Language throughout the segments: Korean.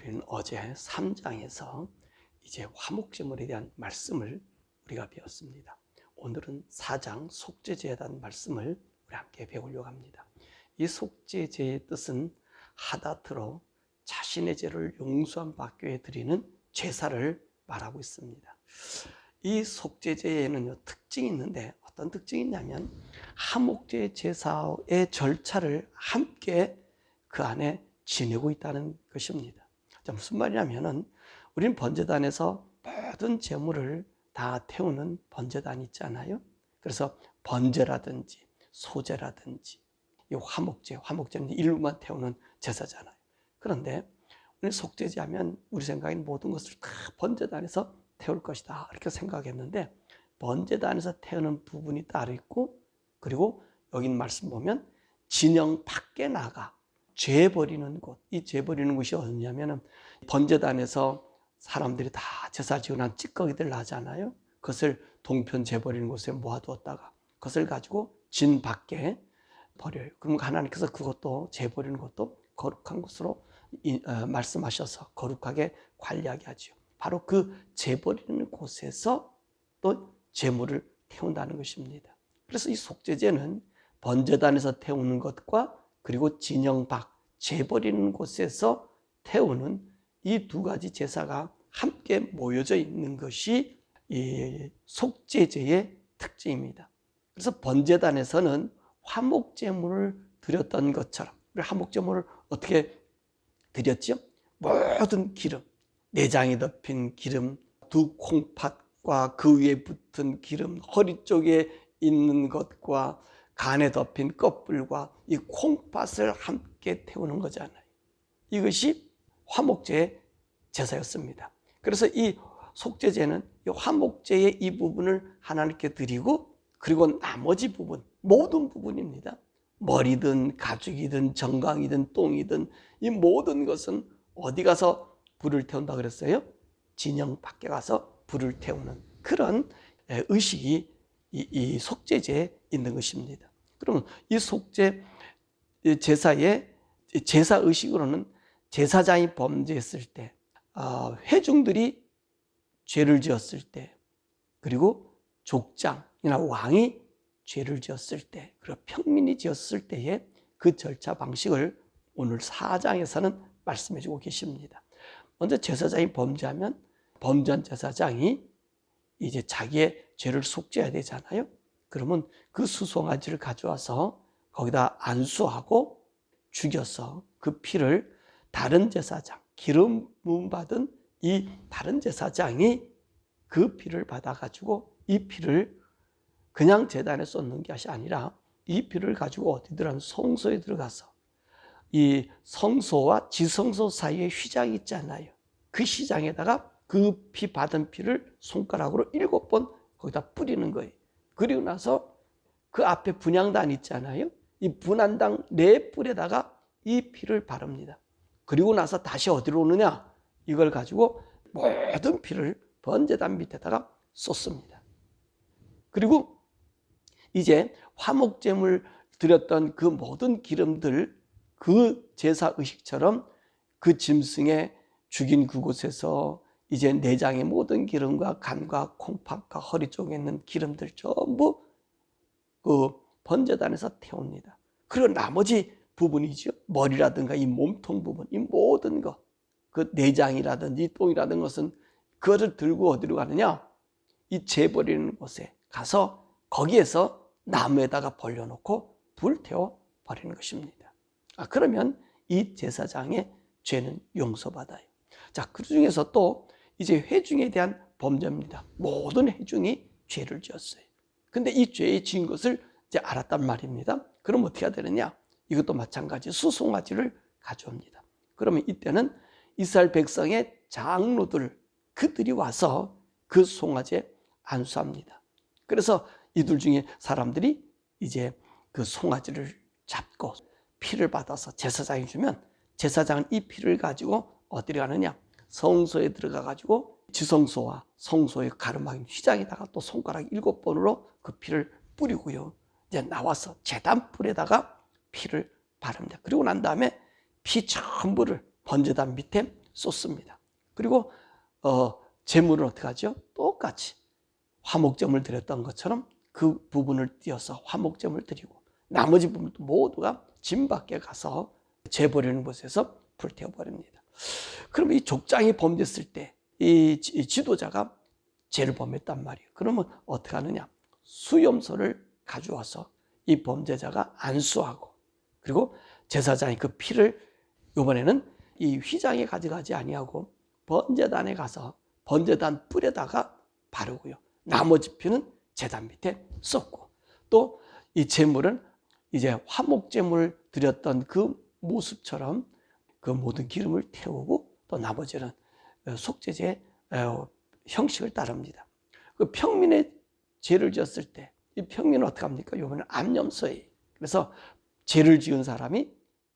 우리는 어제 3장에서 이제 화목제물에 대한 말씀을 우리가 배웠습니다. 오늘은 4장 속죄제에 대한 말씀을 우리 함께 배우려고 합니다. 이 속죄제의 뜻은 하다트로 자신의 죄를 용서한 위해 드리는 제사를 말하고 있습니다. 이 속죄제에는요 특징이 있는데 어떤 특징이 있냐면 하목제 제사의 절차를 함께 그 안에 지내고 있다는 것입니다. 자, 무슨 말이냐면은 우리는 번제단에서 모든 제물을 다 태우는 번제단이 있잖아요. 그래서 번제라든지 소제라든지 이 화목제, 화목제는 일루만 태우는 제사잖아요. 그런데 우리 속죄제 하면 우리 생각엔 모든 것을 다 번제단에서 태울 것이다. 이렇게 생각했는데 번제단에서 태우는 부분이 따로 있고 그리고 여기 말씀 보면 진영 밖에 나가 죄 버리는 곳. 이 죄 버리는 곳이 어디냐면은 번제단에서 사람들이 다 제사 난 찌꺼기들 나잖아요. 그것을 동편 죄 버리는 곳에 모아두었다가 그것을 가지고 진 밖에 버려요. 그럼 하나님께서 그것도 죄 버리는 것도 거룩한 것으로 이, 어, 말씀하셔서 거룩하게 관리하게 하죠. 바로 그 죄 버리는 곳에서 또 재물을 태운다는 것입니다. 그래서 이 속죄제는 번제단에서 태우는 것과 그리고 진영 밖, 죄 버리는 곳에서 태우는 이 두 가지 제사가 함께 모여져 있는 것이 이 속죄제의 특징입니다. 그래서 번제단에서는 화목제물을 드렸던 것처럼 화목제물을 어떻게 드렸죠? 모든 기름, 내장에 덮인 기름, 두 콩팥과 그 위에 붙은 기름, 허리 쪽에 있는 것과 간에 덮인 껍질과 이 콩팥을 함께 태우는 거잖아요. 이것이 화목제의 제사였습니다. 그래서 이 속죄제는 이 화목제의 이 부분을 하나님께 드리고 그리고 나머지 부분, 모든 부분입니다. 머리든 가죽이든 정강이든 똥이든 이 모든 것은 어디 가서 불을 태운다 그랬어요? 진영 밖에 가서 불을 태우는 그런 의식이 이, 이 속죄제에 있는 것입니다. 그러면 이 속죄 제사의 제사 의식으로는 제사장이 범죄했을 때, 아, 회중들이 죄를 지었을 때, 그리고 족장이나 왕이 죄를 지었을 때, 그리고 평민이 지었을 때의 그 절차 방식을 오늘 4장에서는 말씀해 주고 계십니다. 먼저 제사장이 범죄하면 범죄한 제사장이 이제 자기의 죄를 속죄해야 되잖아요. 그러면 그 수송아지를 가져와서 거기다 안수하고 죽여서 그 피를 다른 제사장, 기름 부음 받은 이 다른 제사장이 그 피를 받아가지고 이 피를 그냥 재단에 쏟는 것이 아니라 이 피를 가지고 어디들은 성소에 들어가서 이 성소와 지성소 사이에 휘장이 있잖아요. 그 휘장에다가 그 피 받은 피를 손가락으로 일곱 번 거기다 뿌리는 거예요. 그리고 나서 그 앞에 분양단 있잖아요. 이 분한당 네 뿔에다가 이 피를 바릅니다. 그리고 나서 다시 어디로 오느냐? 이걸 가지고 모든 피를 번제단 밑에다가 쏟습니다. 그리고 이제 화목제물 드렸던 그 모든 기름들 그 제사 의식처럼 그 짐승의 죽인 그곳에서 이제 내장의 모든 기름과 간과 콩팥과 허리 쪽에 있는 기름들 전부 그 번제단에서 태웁니다. 그리고 나머지 부분이죠. 머리라든가 이 몸통 부분, 이 모든 것, 그 내장이라든지 똥이라든 것은 그것을 들고 어디로 가느냐? 이 재버리는 곳에 가서 거기에서 나무에다가 벌려놓고 불태워 버리는 것입니다. 아, 그러면 이 제사장의 죄는 용서받아요. 자, 그 중에서 또 이제 회중에 대한 범죄입니다. 모든 회중이 죄를 지었어요. 근데 이 죄의 지은 것을 이제 알았단 말입니다. 그럼 어떻게 해야 되느냐? 이것도 마찬가지 수송아지를 가져옵니다. 그러면 이때는 이스라엘 백성의 장로들 그들이 와서 그 송아지에 안수합니다. 그래서 이들 중에 사람들이 이제 그 송아지를 잡고 피를 받아서 제사장이 주면 제사장은 이 피를 가지고 어디로 가느냐? 성소에 들어가 가지고 지성소와 성소의 가르마긴 휘장에다가 또 손가락 일곱 번으로 그 피를 뿌리고요. 이제 나와서 재단 뿔에다가 피를 바릅니다. 그리고 난 다음에 피 전부를 번제단 밑에 쏟습니다. 그리고 어, 재물은 어떻게 하죠? 똑같이 화목제물 드렸던 것처럼 그 부분을 띄어서 화목제물 드리고 나머지 부분도 모두가 진 밖에 가서 재버리는 곳에서 불태워 버립니다. 그럼 이 족장이 범죄했을 때 이 지도자가 죄를 범했단 말이에요. 그러면 어떻게 하느냐? 수염소를 가져와서 이 범죄자가 안수하고 그리고 제사장이 그 피를 이번에는 이 휘장에 가져가지 아니하고 번제단에 가서 번제단 뿔에다가 바르고요. 나머지 피는 제단 밑에 쏟고 또이 제물은 이제 화목제물 드렸던 그 모습처럼 그 모든 기름을 태우고 또 나머지는 속죄제 형식을 따릅니다. 그 평민의 죄를 지었을 때 이 평민은 어떻게 합니까? 이번에 암염소예요. 그래서 죄를 지은 사람이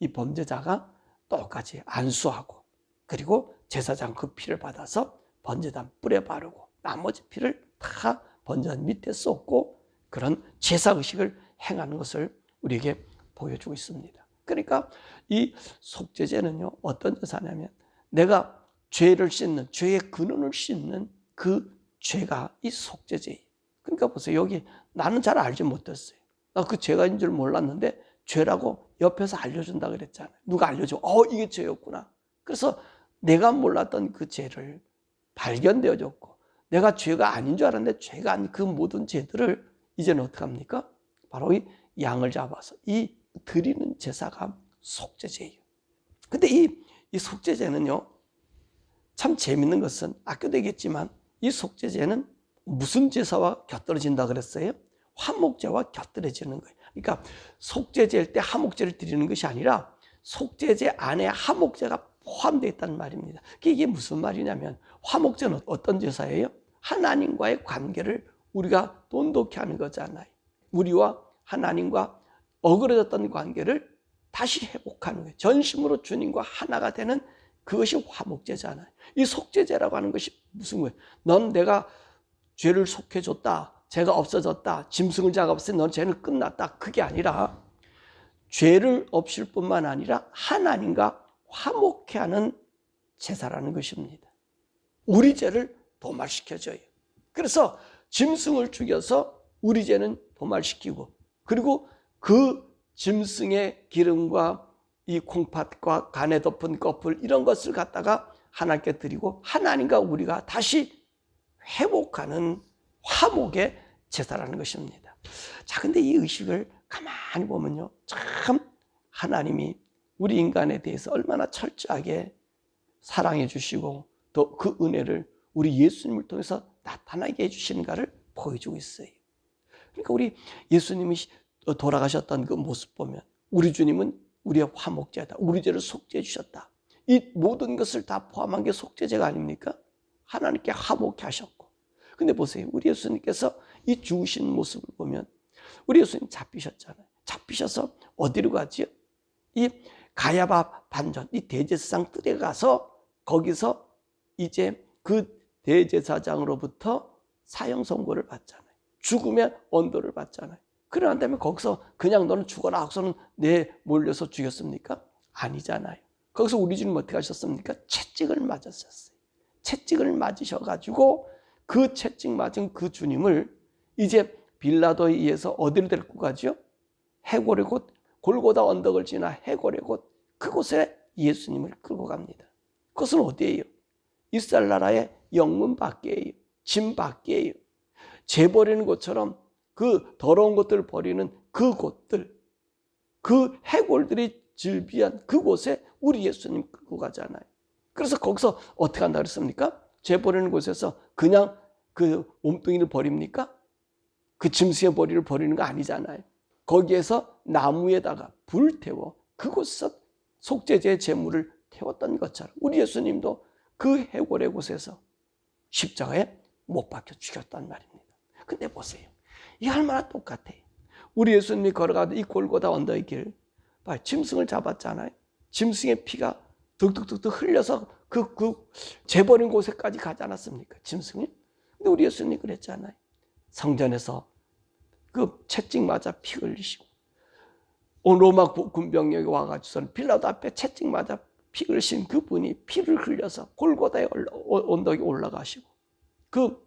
이 범죄자가 똑같이 안수하고 그리고 제사장 그 피를 받아서 번제단 뿔에 바르고 나머지 피를 다 번제단 밑에 쏟고 그런 제사 의식을 행하는 것을 우리에게 보여주고 있습니다. 그러니까 이 속죄제는요 어떤 제사냐면 내가 죄를 씻는 죄의 근원을 씻는 그 죄가 이 속죄제예요. 그러니까 보세요 여기 나는 잘 알지 못했어요. 나 그 죄가 인 줄 몰랐는데 죄라고 옆에서 알려준다 그랬잖아요. 누가 알려줘? 어 이게 죄였구나. 그래서 내가 몰랐던 그 죄를 발견되어졌고 내가 죄가 아닌 줄 알았는데 죄가 아닌 그 모든 죄들을 이제는 어떻게 합니까? 바로 이 양을 잡아서 이 드리는 제사가 속죄제예요. 근데 이, 이 속죄제는요, 참 재밌는 것은 아껴도 얘기했지만 이 속죄제는 무슨 제사와 곁들여진다 그랬어요? 화목제와 곁들여지는 거예요. 그러니까 속죄제일 때 화목제를 드리는 것이 아니라 속죄제 안에 화목제가 포함되어 있다는 말입니다. 이게 무슨 말이냐면 화목제는 어떤 제사예요? 하나님과의 관계를 우리가 돈독히 하는 거잖아요. 우리와 하나님과 어그러졌던 관계를 다시 회복하는 거예요. 전심으로 주님과 하나가 되는 그것이 화목제잖아요. 이 속죄제라고 하는 것이 무슨 거예요? 넌 내가 죄를 속해줬다. 죄가 없어졌다. 짐승을 작업했을 넌 죄는 끝났다. 그게 아니라 죄를 없앨 뿐만 아니라 하나님과 화목해 하는 제사라는 것입니다. 우리 죄를 도말시켜줘요. 그래서 짐승을 죽여서 우리 죄는 도말시키고 그리고 그 짐승의 기름과 이 콩팥과 간에 덮은 껍을 이런 것을 갖다가 하나님께 드리고 하나님과 우리가 다시 회복하는 화목의 제사라는 것입니다. 자, 근데 이 의식을 가만히 보면요. 참 하나님이 우리 인간에 대해서 얼마나 철저하게 사랑해 주시고 또 그 은혜를 우리 예수님을 통해서 나타나게 해 주시는가를 보여주고 있어요. 그러니까 우리 예수님이 돌아가셨던 그 모습 보면 우리 주님은 우리의 화목제다. 우리 죄를 속죄해 주셨다. 이 모든 것을 다 포함한 게 속죄제가 아닙니까? 하나님께 화목해 하셨고. 근데 보세요. 우리 예수님께서 이 죽으신 모습을 보면 우리 예수님 잡히셨잖아요. 잡히셔서 어디로 가지요? 이 가야바 반전, 이 대제사장 뜰에 가서 거기서 이제 그 대제사장으로부터 사형 선고를 받잖아요. 죽으면 언도를 받잖아요. 그러한 다음에 거기서 그냥 너는 죽어라 하고서는 내 몰려서 죽였습니까? 아니잖아요. 거기서 우리 주님 어떻게 하셨습니까? 채찍을 맞았었어요. 채찍을 맞으셔가지고 그 채찍 맞은 그 주님을 이제 빌라도에 의해서 어디로 데리고 가죠? 해골의 곳, 골고다 언덕을 지나 해골의 곳, 그곳에 예수님을 끌고 갑니다. 그것은 어디예요? 이스라엘 나라의 영문 밖이에요. 짐 밖이에요. 재 버리는 곳처럼 그 더러운 것들을 버리는 그 곳들, 그 해골들이 즐비한 그곳에 우리 예수님 끌고 가잖아요. 그래서 거기서 어떻게 한다 그랬습니까? 재 버리는 곳에서 그냥 그 몸뚱이를 버립니까? 그 짐승의 머리를 버리는 거 아니잖아요. 거기에서 나무에다가 불 태워 그곳에서 속죄제의 제물을 태웠던 것처럼 우리 예수님도 그 해골의 곳에서 십자가에 못 박혀 죽였단 말입니다. 근데 보세요. 이 얼마나 똑같아요. 우리 예수님이 걸어가던 이 골고다 언덕의 길, 봐 짐승을 잡았잖아요. 짐승의 피가 득득득득 흘려서 그, 그, 재버린 곳에까지 가지 않았습니까? 짐승이? 근데 우리 예수님이 그랬잖아요. 성전에서 그 채찍 맞아 피 흘리시고, 로마 군병력이 와가지고서는 빌라도 앞에 채찍 맞아 피 흘리신 그분이 피를 흘려서 골고다의 올라- 언덕에 올라가시고 그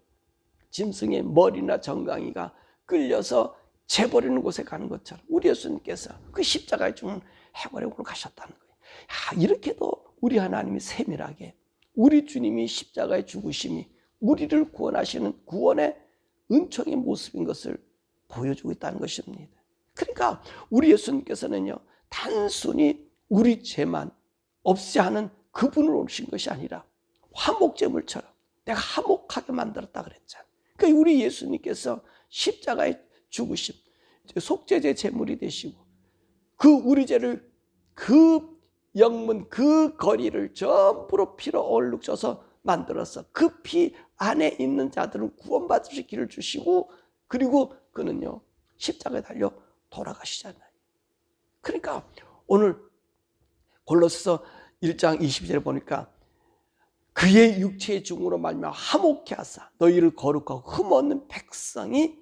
짐승의 머리나 정강이가 끌려서 재버리는 곳에 가는 것처럼 우리 예수님께서 그 십자가에 죽는 해바라기로 가셨다는 거예요. 야, 이렇게도 우리 하나님이 세밀하게 우리 주님이 십자가에 죽으심이 우리를 구원하시는 구원의 은총의 모습인 것을 보여주고 있다는 것입니다. 그러니까 우리 예수님께서는요 단순히 우리 죄만 없이 하는 그분을 오신 것이 아니라 화목제물처럼 내가 화목하게 만들었다 그랬잖아요. 그러니까 우리 예수님께서 십자가에 죽으심, 속죄제 제물이 되시고 그 우리 죄를 그 영문 그 거리를 전부로 피로 얼룩져서 만들어서 그 피 안에 있는 자들은 구원받을 수 길을 주시고 그리고 그는요 십자가에 달려 돌아가시잖아요. 그러니까 오늘 골로새서 1장 20절에 보니까 그의 육체의 중으로 말미암아 화목케 하사 너희를 거룩하고 흠없는 백성이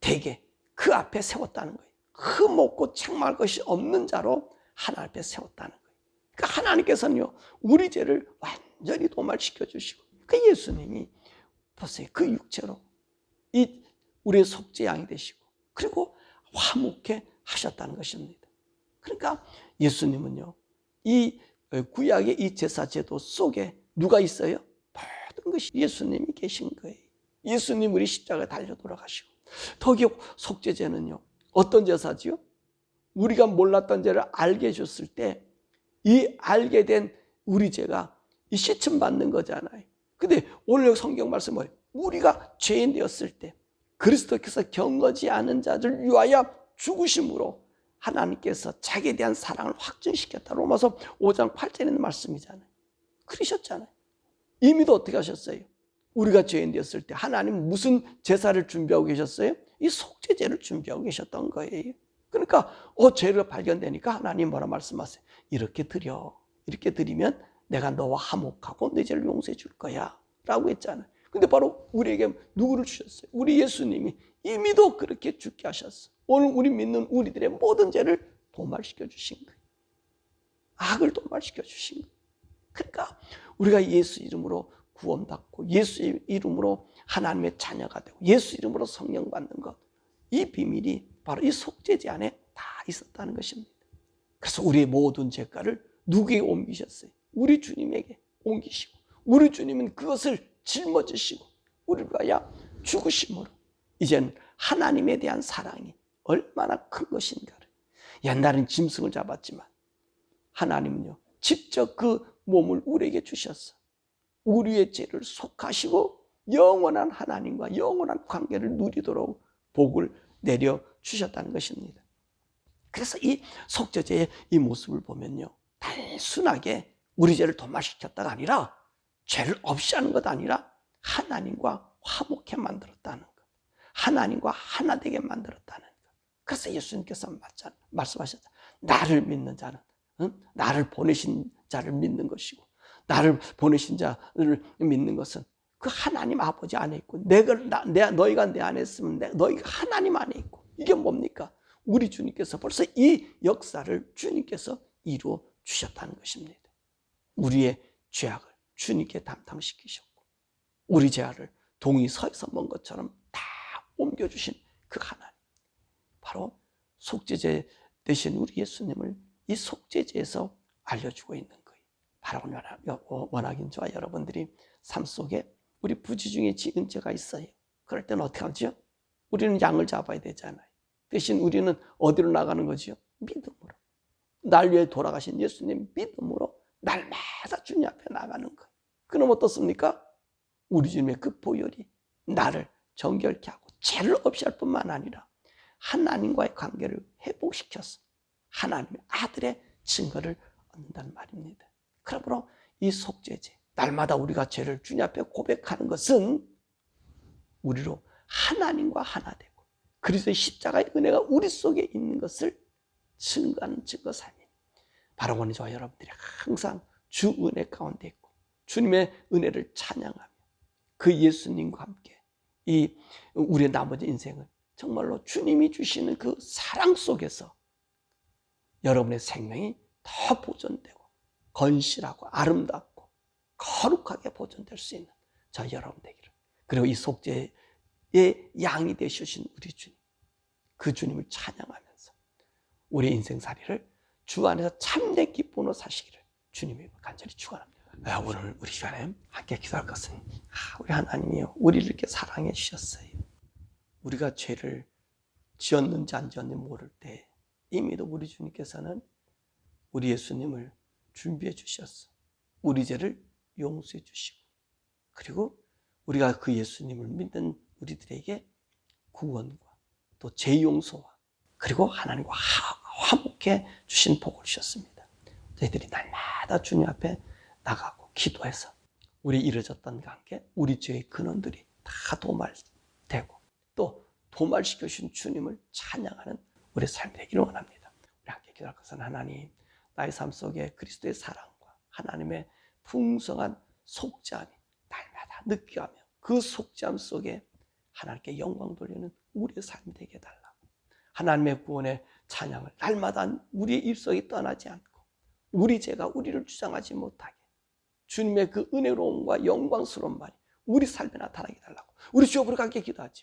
되게 그 앞에 세웠다는 거예요. 흠없고 책망할 것이 없는 자로 하나님 앞에 세웠다는 거예요. 그러니까 하나님께서는요 우리 죄를 완전히 도말시켜 주시고 그 예수님이 보세요 그 육체로 이 우리의 속죄 양이 되시고 그리고 화목해 하셨다는 것입니다. 그러니까 예수님은요 이 구약의 이 제사 제도 속에 누가 있어요? 모든 것이 예수님이 계신 거예요. 예수님 우리 십자가에 달려 돌아가시고 더기 속죄제는요 어떤 제사지요? 우리가 몰랐던 죄를 알게 해줬을 때 이 알게 된 우리 죄가 이 시침 받는 거잖아요. 근데 오늘 성경 말씀 뭐예요? 우리가 죄인 되었을 때 그리스도께서 경거지 않은 자들 위하여 죽으심으로 하나님께서 자기에 대한 사랑을 확증시켰다. 로마서 5장 8절에 있는 말씀이잖아요. 그러셨잖아요. 이미도 어떻게 하셨어요? 우리가 죄인 되었을 때 하나님 무슨 제사를 준비하고 계셨어요? 이 속죄제를 준비하고 계셨던 거예요. 그러니까 어 죄가 발견되니까 하나님 뭐라 말씀하세요? 이렇게 드려. 이렇게 드리면 내가 너와 화목하고 내 죄를 용서해 줄 거야. 라고 했잖아요. 근데 바로 우리에게 누구를 주셨어요? 우리 예수님이 이미도 그렇게 죽게 하셨어. 오늘 우리 믿는 우리들의 모든 죄를 도말시켜 주신 거예요. 악을 도말시켜 주신 거예요. 그러니까 우리가 예수 이름으로 구원받고 예수 이름으로 하나님의 자녀가 되고 예수 이름으로 성령 받는 것. 이 비밀이 바로 이 속죄제 안에 다 있었다는 것입니다. 그래서 우리의 모든 죄가를 누구에게 옮기셨어요? 우리 주님에게 옮기시고 우리 주님은 그것을 짊어지시고 우리를 위하여 죽으심으로 이제는 하나님에 대한 사랑이 얼마나 큰 것인가를 옛날엔 짐승을 잡았지만 하나님은요 직접 그 몸을 우리에게 주셨어 우리의 죄를 속하시고 영원한 하나님과 영원한 관계를 누리도록 복을 내려 주셨다는 것입니다. 그래서 이 속죄제의 이 모습을 보면요. 단순하게 우리 죄를 도말시켰다가 아니라 죄를 없이 하는 것 아니라 하나님과 화목해 만들었다는 것. 하나님과 하나 되게 만들었다는 것. 그래서 예수님께서 말씀하셨다. 나를 믿는 자는 응? 나를 보내신 자를 믿는 것이고 나를 보내신 자를 믿는 것은 그 하나님 아버지 안에 있고 내가 나, 내, 너희가 내 안에 있으면 내, 너희가 하나님 안에 있고 이게 뭡니까? 우리 주님께서 벌써 이 역사를 주님께서 이루어 주셨다는 것입니다. 우리의 죄악을 주님께 담당시키셨고 우리 죄악을 동이 서에서 먼 것처럼 다 옮겨주신 그 하나님 바로 속죄제 대신 우리 예수님을 이 속죄제에서 알려주고 있는 거예요. 바로 원하긴 저와 여러분들이 삶 속에 우리 부지 중에 지은 죄가 있어요. 그럴 때는 어떻게 하죠? 우리는 양을 잡아야 되잖아요. 대신 우리는 어디로 나가는 거죠? 믿음으로. 날 위해 돌아가신 예수님 믿음으로 날마다 주님 앞에 나가는 거예요. 그럼 어떻습니까? 우리 주님의 그 보혈이 나를 정결케 하고 죄를 없이 할 뿐만 아니라 하나님과의 관계를 회복시켜서 하나님의 아들의 증거를 얻는다는 말입니다. 그러므로 이 속죄제, 날마다 우리가 죄를 주님 앞에 고백하는 것은 우리로 하나님과 하나 되고 그리스도의 십자가의 은혜가 우리 속에 있는 것을 증거하는 증거 삶입니다. 바로 오늘 저와 여러분들이 항상 주 은혜 가운데 있고 주님의 은혜를 찬양하며 그 예수님과 함께 이 우리의 나머지 인생은 정말로 주님이 주시는 그 사랑 속에서 여러분의 생명이 더 보존되고 건실하고 아름답고 거룩하게 보존될 수 있는 저 여러분 되기를. 그리고 이 속죄의 양이 되주신 우리 주님, 그 주님을 찬양하면서 우리 인생살이를 주 안에서 참된 기쁨으로 사시기를 주님이 간절히 축원합니다. 아, 오늘 우리 시간에 함께 기도할 것은 아, 우리 하나님이요 우리를 이렇게 사랑해 주셨어요. 우리가 죄를 지었는지 안 지었는지 모를 때 이미도 우리 주님께서는 우리 예수님을 준비해 주셨어. 우리 죄를 용서해 주시고 그리고 우리가 그 예수님을 믿는 우리들에게 구원과 또 죄 용서와 그리고 하나님과 화- 화목해 주신 복을 주셨습니다. 저희들이 날마다 주님 앞에 나가고 기도해서 우리 이루어졌던 관계, 우리 죄의 근원들이 다 도말되고 또 도말시켜 주신 주님을 찬양하는 우리 삶이 되기를 원합니다. 우리 함께 기도할 것은 하나님, 나의 삶 속에 그리스도의 사랑과 하나님의 풍성한 속죄함이 날마다 느껴하며 그 속죄함 속에 하나님께 영광 돌리는 우리의 삶이 되게 해달라. 하나님의 구원의 찬양을 날마다 우리의 입속에 떠나지 않고 우리 죄가 우리를 주장하지 못하게 주님의 그 은혜로움과 영광스러운 말이 우리 삶에 나타나게 달라고 우리 주여 함께 기도하지요.